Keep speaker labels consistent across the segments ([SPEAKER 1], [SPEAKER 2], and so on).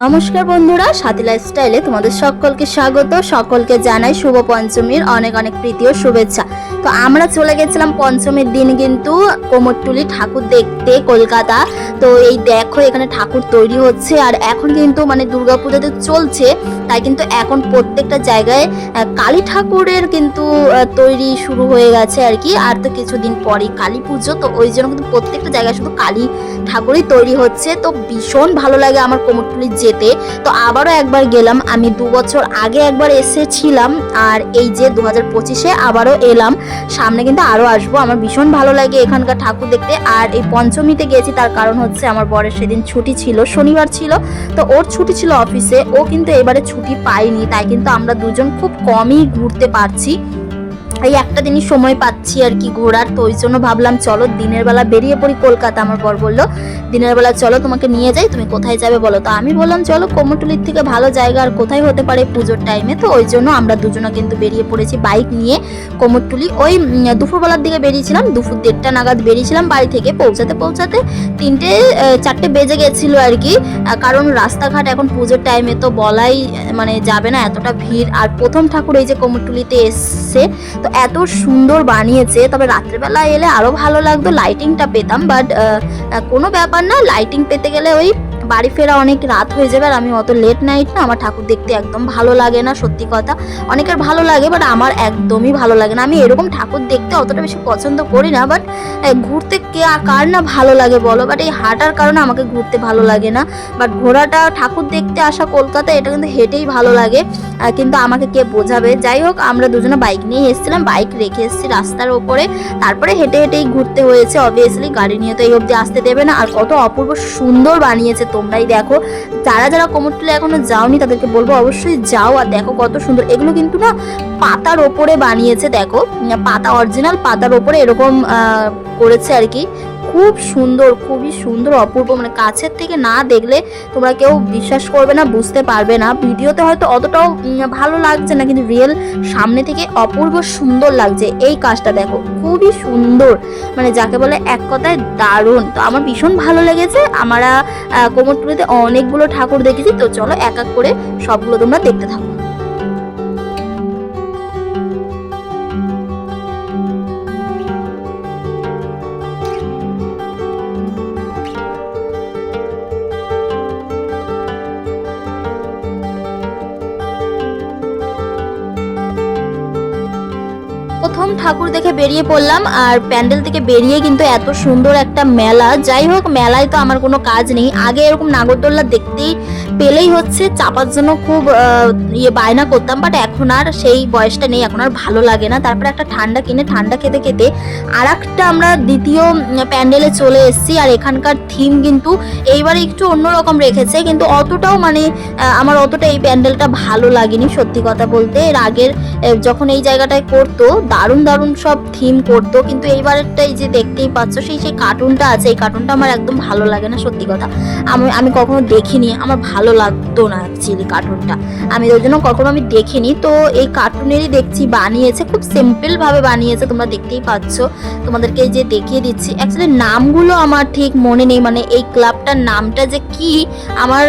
[SPEAKER 1] নমস্কার বন্ধুরা, সাথী লাইফস্টাইলে তোমাদের সকলকে স্বাগত। সকলকে জানাই শুভ পঞ্চমীর অনেক অনেক প্রীতি ও শুভেচ্ছা। তো আমরা চলে গেছিলাম পঞ্চমীর দিন কিন্তু কোমরটুলি ঠাকুর দেখতে কলকাতা। তো এই দেখো এখানে ঠাকুর তৈরি হচ্ছে আর এখন কিন্তু মানে দুর্গাপুজো তো চলছে। তাই কিন্তু এখন প্রত্যেকটা জায়গায় কালী ঠাকুরের কিন্তু তৈরি শুরু হয়ে গেছে আর কি। আর তো কিছুদিন পরেই কালী পুজো, তো ওই জন্য কিন্তু প্রত্যেকটা জায়গায় শুধু কালী ঠাকুরই তৈরি হচ্ছে। তো ভীষণ ভালো লাগে আমার কোমরটুলি যেতে। তো আবারও একবার গেলাম। আমি দু বছর আগে একবার এসেছিলাম আর এই যে দু হাজার পঁচিশে আবারও এলাম। সামনে কিন্তু আরও আসব। আমার ভীষণ ভালো লাগে এখানকার ঠাকুর দেখতে। আর এই পঞ্চমীতে গেছি তার কারণ হচ্ছে আমার বরের সেদিন ছুটি ছিল, শনিবার ছিল। তো ওর ছুটি ছিল অফিসে, ও কিন্তু এবারে ছুটি পায়নি, তাই কিন্তু আমরা দুজন খুব কমই ঘুরতে পারছি। এই একটা দিনই সময় পাচ্ছি আর কি ঘোরার। তো ওই জন্য ভাবলাম, চলো দিনের বেলা বেরিয়ে পড়ি কলকাতা, আমার বর বলল। দিনের বেলা চলো, তোমাকে নিয়ে যাই, তুমি কোথায় যাবে বলো? তো আমি বললাম, চলো কোমরটুলির থেকে ভালো জায়গা আর কোথায় হতে পারে পুজোর টাইমে তো ওই জন্য আমরা দুজনে কিন্তু বেরিয়ে পড়েছি বাইক নিয়ে কোমরটুলি ওই দুপুরবেলার দিকে বেরিয়েছিলাম, দুপুর দেড়টা নাগাদ বেরিয়েছিলাম বাড়ি থেকে পৌঁছাতে পৌঁছাতে তিনটে চারটে বেজে গেছিল আর কি। কারণ রাস্তাঘাট এখন পুজোর টাইমে তো বলাই মানে যাবে না, এতটা ভিড়। আর প্রথম ঠাকুর এই যে কোমরটুলিতে এসছে, তো এত সুন্দর বানিয়েছে। তবে রাত্রেবেলা এলে আরও ভালো লাগতো। লাইটিংটা পেতাম বাট কোনো ব্যাপার না। লাইটিং পেতে গেলে ওই বাড়ি ফেরা অনেক রাত হয়ে যাবে আর আমি অত লেট নাইট না, আমার ঠাকুর দেখতে একদম ভালো লাগে না, সত্যি কথা। অনেকের ভালো লাগে বাট আমার একদমই ভালো লাগে না। আমি এরকম ঠাকুর দেখতে অতটা বেশি পছন্দ করি না বাট ঘুরতে কে কার না ভালো লাগে বলো? বাট এই হাঁটার কারণে আমাকে ঘুরতে ভালো লাগে না। বাট ঘোরাটা, ঠাকুর দেখতে আসা কলকাতা এটা কিন্তু হেঁটেই ভালো লাগে। কিন্তু আমাকে কে বোঝাবে? যাই হোক, আমরা দুজনে বাইক নিয়ে এসেছিলাম বাইক রেখে এসেছি রাস্তার ওপরে। তারপরে হেঁটে হেঁটেই ঘুরতে হয়েছে অবভিয়াসলি গাড়ি নিয়ে তো এই অবধি আসতে দেবে না, আর কত অপূর্ব সুন্দর বানিয়েছে তোমরাই দেখো। যারা যারা কোমরটুলে এখনও যাওনি তাদেরকে বলব অবশ্যই যাও আর দেখো কত সুন্দর। এগুলো কিন্তু না পাতার ওপরে বানিয়েছে, দেখো। পাতা অরিজিনাল পাতার ওপরে এরকম করেছে আর কি। খুব সুন্দর, খুবই সুন্দর, অপূর্ব। মানে কাছের থেকে না দেখলে তোমরা কেউ বিশ্বাস করবে না, বুঝতে পারবে না। ভিডিওতে হয়তো অতটাও ভালো লাগছে না, কিন্তু রিয়েল সামনে থেকে অপূর্ব সুন্দর লাগছে। এই কাজটা দেখো, খুবই সুন্দর। মানে যাকে বলে এক কথায় দারুণ। তো আমার ভীষণ ভালো লেগেছে। আমরা কোমরটুলিতে অনেকগুলো ঠাকুর দেখেছি। তো চলো এক এক করে সবগুলো তোমরা দেখতে থাকো। ঠাকুর দেখে বেরিয়ে পড়লাম, আর প্যান্ডেল থেকে বেরিয়ে কিন্তু এত সুন্দর একটা মেলা। যাই হোক, মেলায় তো আমার কোনো কাজ নেই। আগে এরকম নাগরদোল্লা দেখতেই পেলেই হচ্ছে, চাপার জন্য খুব ইয়ে বায়না করতাম বাট এখন আর সেই বয়সটা নেই, এখন আর ভালো লাগে না। তারপরে একটা ঠান্ডা কিনে, ঠান্ডা খেতে খেতে আর আমরা দ্বিতীয় প্যান্ডেলে চলে এসেছি, আর এখানকার থিম কিন্তু এইবার একটু অন্যরকম রেখেছে, কিন্তু অতটাও মানে আমার অতটা এই প্যান্ডেলটা ভালো লাগেনি, সত্যি কথা বলতে। এর আগের যখন এই জায়গাটায় করতো, দারুণ দারুণ সব থিম করতো। কিন্তু এইবারেরটাই যে দেখতেই পাচ্ছ, সেই সেই কার্টুনটা আছে, এই কার্টুনটা আমার একদম ভালো লাগে না, সত্যি কথা। আমি আমি কখনো দেখিনি, আমার ভালো লাগতো না অ্যাকচুয়ালি কার্টুনটা আমি ওই জন্য কখনো আমি দেখিনি। তো এই কার্টুনেরই দেখছি, বানিয়েছে, খুব সিম্পল ভাবে বানিয়েছে, তোমরা দেখতেই পাচ্ছ। তোমাদেরকে যে দেখিয়ে দিচ্ছি অ্যাকচুয়ালি নামগুলো আমার ঠিক মনে নেই মানে এই ক্লাবটার নামটা যে কি, আমার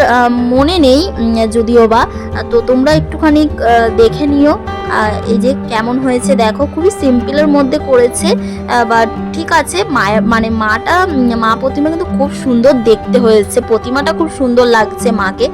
[SPEAKER 1] মনে নেই যদিও বা। তো তোমরা একটুখানি দেখে নিও। এই যে কেমন হয়েছে দেখো, খুবই সিম্পলের মধ্যে করেছে বাট ঠিক আছে মায়ের মানে মাটা মা প্রতিমা কিন্তু খুব সুন্দর দেখতে হয়েছে, প্রতিমাটা খুব সুন্দর লাগছে মাকে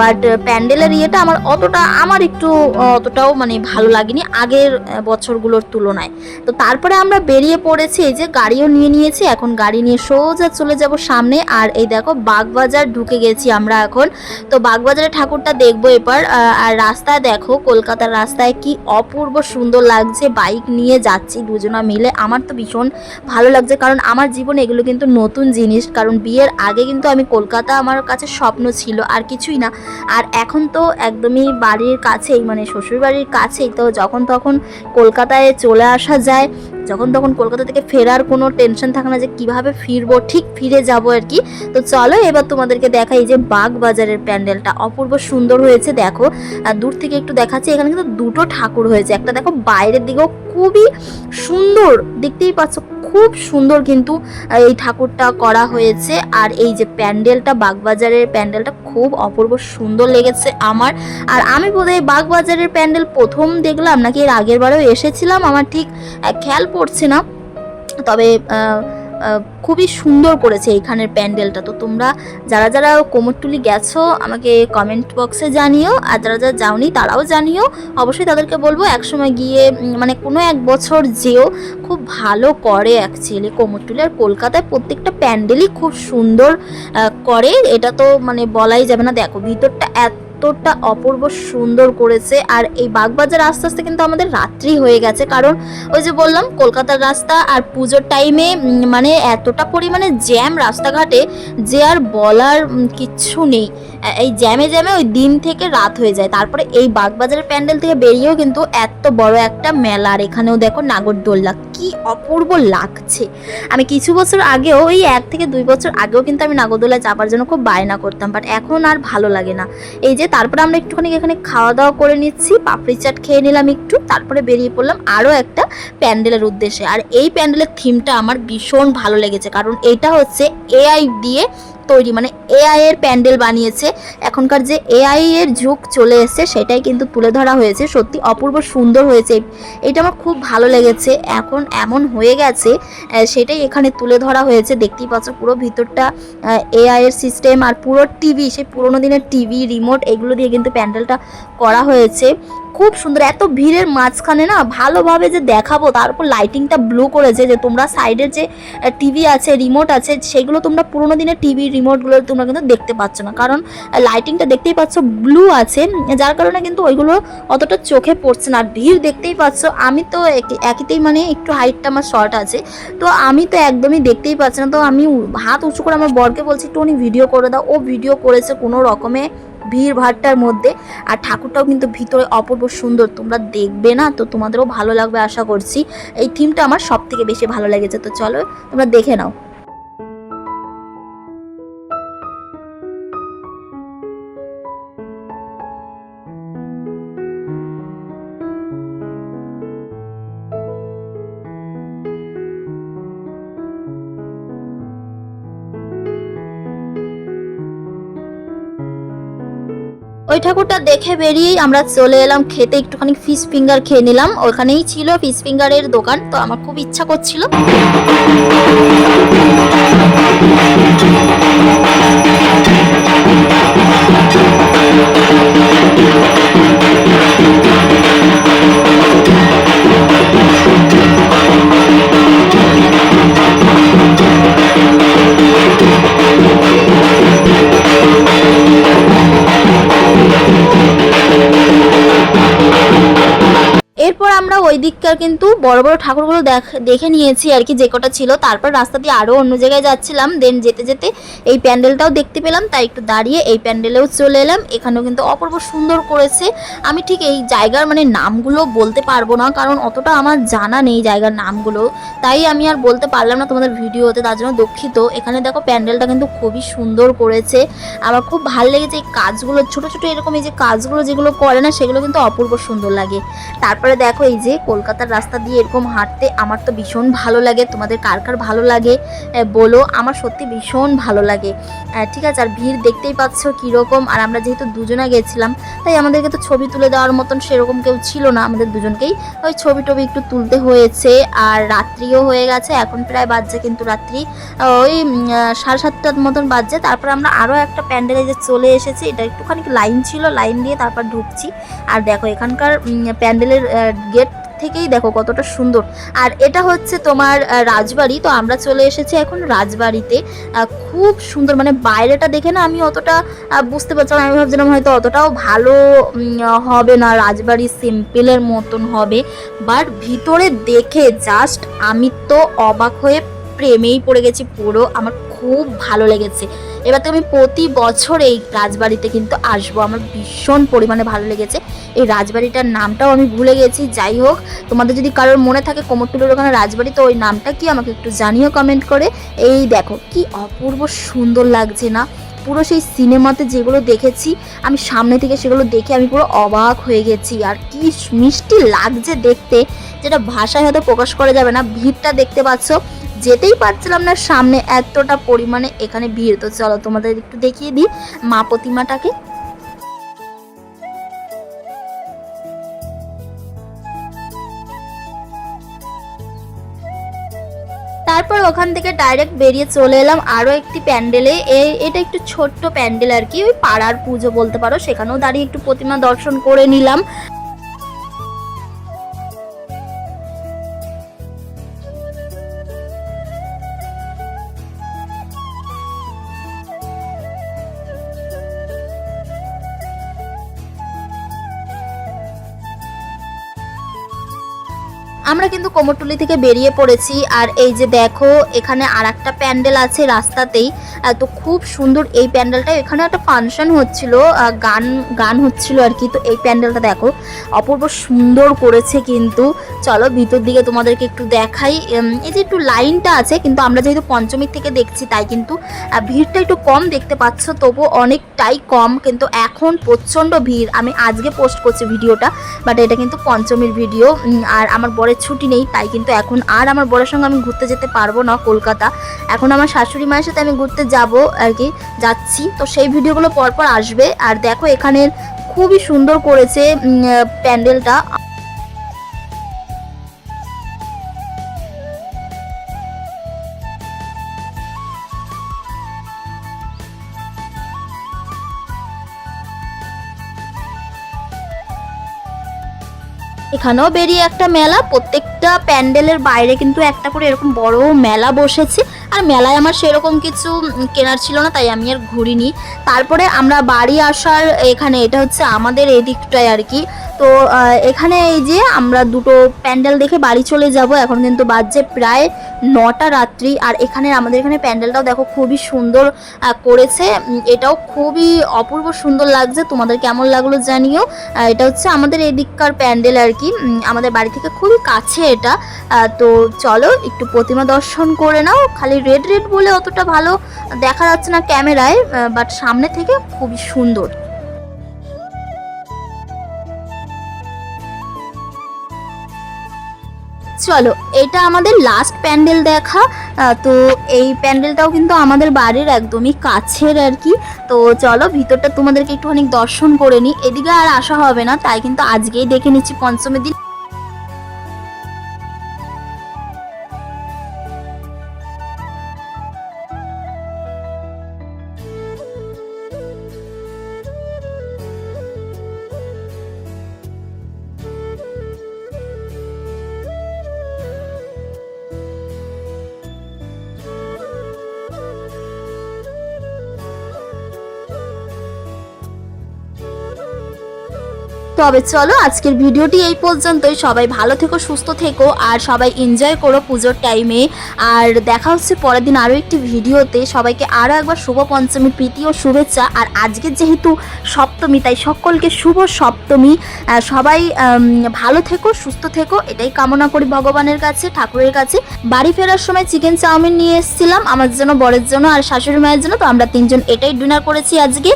[SPEAKER 1] বাট প্যান্ডেলের ইয়েটা আমার অতটা, আমার একটু অতটাও মানে ভালো লাগেনি আগের বছরগুলোর তুলনায়। তো তারপরে আমরা বেরিয়ে পড়েছি, এই যে গাড়িও নিয়ে নিয়েছি, এখন গাড়ি নিয়ে সোজা চলে যাব সামনে, আর এই দেখো বাগবাজার ঢুকে গেছি আমরা এখন। তো বাগবাজারে ঠাকুরটা দেখব এবার আর রাস্তায় দেখো, কলকাতার রাস্তায় কি অপূর্ব সুন্দর লাগছে বাইক নিয়ে যাচ্ছি দুজনা মিলে। আমার তো ভীষণ ভালো লাগছে কারণ আমার জীবনে এগুলো কিন্তু নতুন জিনিস। কারণ বিয়ের আগে কিন্তু আমি কলকাতা আমার কাছে স্বপ্ন ছিল আর কিছুই না। আর এখন তো একদমই বাড়ির কাছেই মানে শ্বশুরবাড়ির কাছেই তো যখন তখন কলকাতায় চলে আসা যায়। যখন তখন কলকাতা থেকে ফেরার কোনো টেনশন থাকে না যে কীভাবে ফিরবো, ঠিক ফিরে যাব আর কি। তো চলো এবার তোমাদেরকে দেখাই যে বাগ বাজারের প্যান্ডেলটা। অপূর্ব সুন্দর হয়েছে, দেখো। আর দূর থেকে একটু দেখাচ্ছি, এখানে কিন্তু দুটো ঠাকুর হয়েছে। একটা দেখো বাইরের দিকেও খুবই সুন্দর, দেখতেই পাচ্ছ খুব সুন্দর কিন্তু এই ঠাকুরটা করা হয়েছে। আর এই যে প্যান্ডেলটা, বাগবাজারের প্যান্ডেলটা খুব অপূর্ব সুন্দর লেগেছে আমার। আর আমি বোধহয় বাগবাজারের প্যান্ডেল প্রথম দেখলাম, নাকি এর আগের বারেও এসেছিলাম, আমার ঠিক খেয়াল পড়ছে না। তবে খুবই সুন্দর করেছে এইখানের প্যান্ডেলটা। তো তোমরা যারা যারা কোমরটুলি গেছো, আমাকে কমেন্ট বক্সে জানিও, আর যারা যারা যাওনি তারাও জানিও। অবশ্যই তাদেরকে বলব, একসময় গিয়ে মানে কোনো এক বছর যেও, খুব ভালো করে অ্যাকচুয়ালি কোমরটুলি। আর কলকাতায় প্রত্যেকটা প্যান্ডেলই খুব সুন্দর করে। এটা তো মানে বলাই যাবে না। দেখো, ভিতরটা এতটা অপূর্ব সুন্দর করেছে আর এই বাগবাজার আস্তে আস্তে কিন্তু আমাদের রাত্রি হয়ে গেছে। কারণ ওই যে বললাম, কলকাতার রাস্তা আর পুজোর টাইমে মানে এতটা পরিমাণে জ্যাম রাস্তাঘাটে যে আর বলার কিচ্ছু নেই। এই জ্যামে জ্যামে ওই দিন থেকে রাত হয়ে যায়। তারপরে এই বাগবাজারের প্যান্ডেল থেকে বেরিয়েও কিন্তু এত বড় একটা মেলা। আর এখানেও দেখো নাগরদোল্লা, কি অপূর্ব লাগছে। আমি কিছু বছর আগেও, ওই এক থেকে দুই বছর আগেও কিন্তু আমি নাগরদোলায় চাপার জন্য খুব বায়না করতাম বাট এখন আর ভালো লাগে না। এই যে তারপরে আমরা একটুখানি এখানে খাওয়া দাওয়া করে নিচ্ছি। পাপড়ি চাট খেয়ে নিলাম একটু। তারপরে বেরিয়ে পড়লাম আরও একটা প্যান্ডেলের উদ্দেশ্যে। আর এই প্যান্ডেলের থিমটা আমার ভীষণ ভালো লেগেছে। কারণ এটা হচ্ছে এআই দিয়ে তৈরি মানে এআই এর প্যান্ডেল বানিয়েছে। এখনকার যে এআই এর যুগ চলে এসেছে, সেটাই কিন্তু তুলে ধরা হয়েছে। সত্যি অপূর্ব সুন্দর হয়েছে। এটা আমার খুব ভালো লেগেছে। এখন এমন হয়ে গেছে সেটাই এখানে তুলে ধরা হয়েছে। দেখতেই পাচ্ছ পুরো ভিতরটা এআই এর সিস্টেম আর পুরো টিভি সেই পুরোনো দিনের টিভি রিমোট এগুলো দিয়ে কিন্তু প্যান্ডেলটা করা হয়েছে। খুব সুন্দর, এত ভিড়ের মাঝখানে না ভালোভাবে যে দেখাবো তারপর লাইটিংটা ব্লু করেছে যে তোমরা সাইডের যে টিভি আছে রিমোট আছে, সেগুলো তোমরা পুরোনো দিনের টিভি রিমোটগুলো তোমরা কিন্তু দেখতে পাচ্ছ না। কারণ লাইটিংটা দেখতেই পাচ্ছ ব্লু আছে, যার কারণে কিন্তু ওইগুলো অতটা চোখে পড়ছে না। ভিড় দেখতেই পাচ্ছ, আমি তো এক- একইতেই মানে একটু হাইটটা আমার শর্ট আছে, তো আমি তো একদমই দেখতেই পাচ্ছি না। তো আমি হাত উঁচু করে আমার বরকে বলছি, একটুখানি ভিডিও করে দাও। ও ভিডিও করেছে কোনো রকমে ভিড় ভাট্টার মধ্যে। আর ঠাকুরটাও কিন্তু ভিতরে অপূর্ব সুন্দর। তোমরা দেখবে না, তো তোমাদেরও ভালো লাগবে আশা করছি। এই থিমটা আমার সব থেকে বেশি ভালো লেগেছে। তো চলো, তোমরা দেখে নাও। ওই ঠাকুরটা দেখে বেরিয়েই আমরা চলে এলাম খেতে। একটুখানি ফিশ ফিঙ্গার খেয়ে নিলাম। ওখানেই ছিল ফিশ ফিঙ্গারের দোকান, তো আমার খুব ইচ্ছা করছিল। আমরা ওই কিন্তু বড় বড় ঠাকুরগুলো দেখ- নিয়েছি আর কি, যে কটা ছিল। তারপর রাস্তা দিয়ে আরও অন্য জায়গায় যাচ্ছিলাম দেন যেতে যেতে এই প্যান্ডেলটাও দেখতে পেলাম, তাই একটু দাঁড়িয়ে এই প্যান্ডেলেও চলে এলাম। এখানেও কিন্তু অপূর্ব সুন্দর করেছে। আমি ঠিক এই জায়গার মানে নামগুলো বলতে পারব না, কারণ অতটা আমার জানা নেই জায়গার নামগুলো। তাই আমি আর বলতে পারলাম না তোমাদের ভিডিওতে, তার জন্য দুঃখিত। এখানে দেখো প্যান্ডেলটা কিন্তু খুবই সুন্দর করেছে। আমার খুব ভালো লেগেছে এই কাজগুলো, ছোট ছোট এরকম এই যে কাজগুলো যেগুলো করে না, সেগুলো কিন্তু অপূর্ব সুন্দর লাগে। তারপরে দেখো এই যে কলকাতার রাস্তা দিয়ে এরকম হাঁটতে আমার তো ভীষণ ভালো লাগে। তোমাদের কার কার ভালো লাগে বলো। আমার সত্যি ভীষণ ভালো লাগে। ঠিক আছে, আর ভিড় দেখতেই পাচ্ছ কীরকম। আর আমরা যেহেতু দুজনে গেছিলাম, তাই আমাদেরকে তো ছবি তুলে দেওয়ার মতন সেরকম কেউ ছিল না আমাদের দুজনকেই। ওই ছবি টবি একটু তুলতে হয়েছে, আর রাত্রিও হয়ে গেছে, এখন প্রায় বাজছে কিন্তু রাত্রি। ওই সাড়ে সাতটার মতন বাজছে, তারপর আমরা আরও একটা প্যান্ডেলে যে চলে এসেছি, এটা একটুখানি লাইন ছিল, লাইন দিয়ে তারপর ঢুকছি। আর দেখো, এখানকার প্যান্ডেলের গেট থেকেই দেখো কতটা সুন্দর। আর এটা হচ্ছে তোমার রাজবাড়ি। তো আমরা চলে এসেছি এখন রাজবাড়িতে। খুব সুন্দর মানে বাইরেটা দেখে না আমি অতটা বুঝতে পারছিলাম আমি ভাবছিলাম হয়তো অতটাও ভালো হবে না। রাজবাড়ি সিম্পলের মতন হবে। বাট ভিতরে দেখে জাস্ট আমি তো অবাক হয়ে প্রেমেই পড়ে গেছি পুরো। আমার খুব ভালো লেগেছে। এবার তো আমি প্রতি বছর এই রাজবাড়িতে কিন্তু আসব। আমার ভীষণ পরিমাণে ভালো লেগেছে। এই রাজবাড়িটার নামটাও আমি ভুলে গেছি। যাই হোক, তোমাদের যদি কারোর মনে থাকে কোমরটুলির ওখানে রাজবাড়ি, তো ওই নামটা কি আমাকে একটু জানিও কমেন্ট করে। এই দেখো, কি অপূর্ব সুন্দর লাগছে না? পুরো সেই সিনেমাতে যেগুলো দেখেছি, আমি সামনে থেকে সেগুলো দেখে আমি পুরো অবাক হয়ে গেছি। আর কি মিষ্টি লাগছে দেখতে, যেটা ভাষায় হয়তো প্রকাশ করা যাবে না। ভিড়টা দেখতে পাচ্ছ। যেতেই পারছিলাম না, সামনে এতটা পরিমাণে এখানে ভিড়। তো চলো তোমাদের একটু দেখিয়ে দিই মা প্রতিমাটাকে। তারপর ওখান থেকে ডাইরেক্ট বেরিয়ে চলে এলাম আরও একটি প্যান্ডেলে। এটা একটু ছোট্ট প্যান্ডেল আর কি, ওই পাড়ার পুজো বলতে পারো, সেখানেও দাঁড়িয়ে একটু প্রতিমা দর্শন করে নিলাম। কোমরটুলি থেকে বেরিয়ে পড়েছি। আর এই যে দেখো এখানে আর একটা প্যান্ডেল আছে রাস্তাতেই। তো খুব সুন্দর এই প্যান্ডেলটা। এখানে একটা ফাংশন হচ্ছিল গান গান হচ্ছিল আর কি। তো এই প্যান্ডেলটা দেখো, অপূর্ব সুন্দর করেছে কিন্তু। চলো ভিতর দিকে তোমাদেরকে একটু দেখাই। এই যে একটু লাইনটা আছে, কিন্তু আমরা যেহেতু পঞ্চমীর থেকে দেখছি, তাই কিন্তু ভিড়টা একটু কম দেখতে পাচ্ছ, তবু অনেকটাই কম। কিন্তু এখন প্রচণ্ড ভিড়। আমি আজকে পোস্ট করছি ভিডিওটা, বাট এটা কিন্তু পঞ্চমীর ভিডিও। আর আমার বরের ছুটি নেই, তাই কিন্তু এখন আর আমার বরের সঙ্গে আমি ঘুরতে যেতে পারব না কলকাতা। এখন আমার শাশুড়ি মায়ের সাথে আমি ঘুরতে যাব আর কি, যাচ্ছি। তো সেই ভিডিওগুলো পরপর আসবে। আর দেখো, এখানের খুবই সুন্দর করেছে প্যান্ডেলটা। এখানেও বেরিয়ে একটা মেলা, প্রত্যেকটা প্যান্ডেলের বাইরে কিন্তু একটা করে এরকম বড় মেলা বসেছে। আর মেলায় আমার সেরকম কিছু কেনার ছিল না, তাই আমি আর ঘুরিনি। তারপরে আমরা বাড়ি আসার এখানে, এটা হচ্ছে আমাদের এদিকটায় আর কি। তো এখানে এই যে আমরা দুটো প্যান্ডেল দেখে বাড়ি চলে যাব। এখন কিন্তু বাজছে প্রায় নটা রাত্রি। আর এখানে আমাদের এখানে প্যান্ডেলটাও দেখো খুবই সুন্দর করেছে। এটাও খুবই অপূর্ব সুন্দর লাগছে। তোমাদের কেমন লাগল জানিও। এটা হচ্ছে আমাদের এদিককার প্যান্ডেল আর কি। আমাদের বাড়ি থেকে খুবই কাছে এটা। তো চলো, একটু প্রতিমা দর্শন করে নাও। খালি রেড রেড বলে অতটা ভালো দেখা যাচ্ছে না ক্যামেরায় বাট সামনে থেকে খুবই সুন্দর। চলো, এটা আমাদের লাস্ট প্যান্ডেল দেখা। তো এই প্যান্ডেলটাও কিন্তু আমাদের বাড়ির একদমই কাছের আর কি। তো চলো, ভিতরটা তোমাদেরকে একটুখানি দর্শন করে নিই। এদিকে আর আসা হবে না, তাই কিন্তু আজকেই দেখে নিচ্ছি পঞ্চমের দিন। তবে চলো আজকের ভিডিওটি এই পর্যন্তই। সবাই ভালো থেকো, সুস্থ থেকো, আর সবাই এনজয় করো পুজোর টাইমে আর দেখা হচ্ছে পরের দিন আরও একটি ভিডিওতে। সবাইকে আরও একবার শুভ পঞ্চমীর প্রীতি ও শুভেচ্ছা। আর আজকে যেহেতু সপ্তমী, তাই সকলকে শুভ সপ্তমী। সবাই ভালো থেকো, সুস্থ থেকো। এটাই কামনা করি ভগবানের কাছে, ঠাকুরের কাছে। বাড়ি ফেরার সময় চিকেন চাউমিন নিয়ে এসেছিলাম। আমার জন্য, বরের জন্য আর শাশুড়ি মায়ের জন্য। তো আমরা তিনজন এটাই ডিনার করেছি আজকে।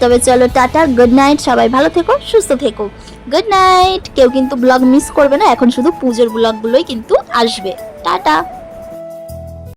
[SPEAKER 1] তবে চলো টাটা গুড নাইট সবাই ভালো থেকো, সুস্থ থেকো। গুড নাইট কেউ কিন্তু ব্লগ মিস করবে না, এখন শুধু পুজোর ব্লগগুলোই কিন্তু আসবে। টাটা।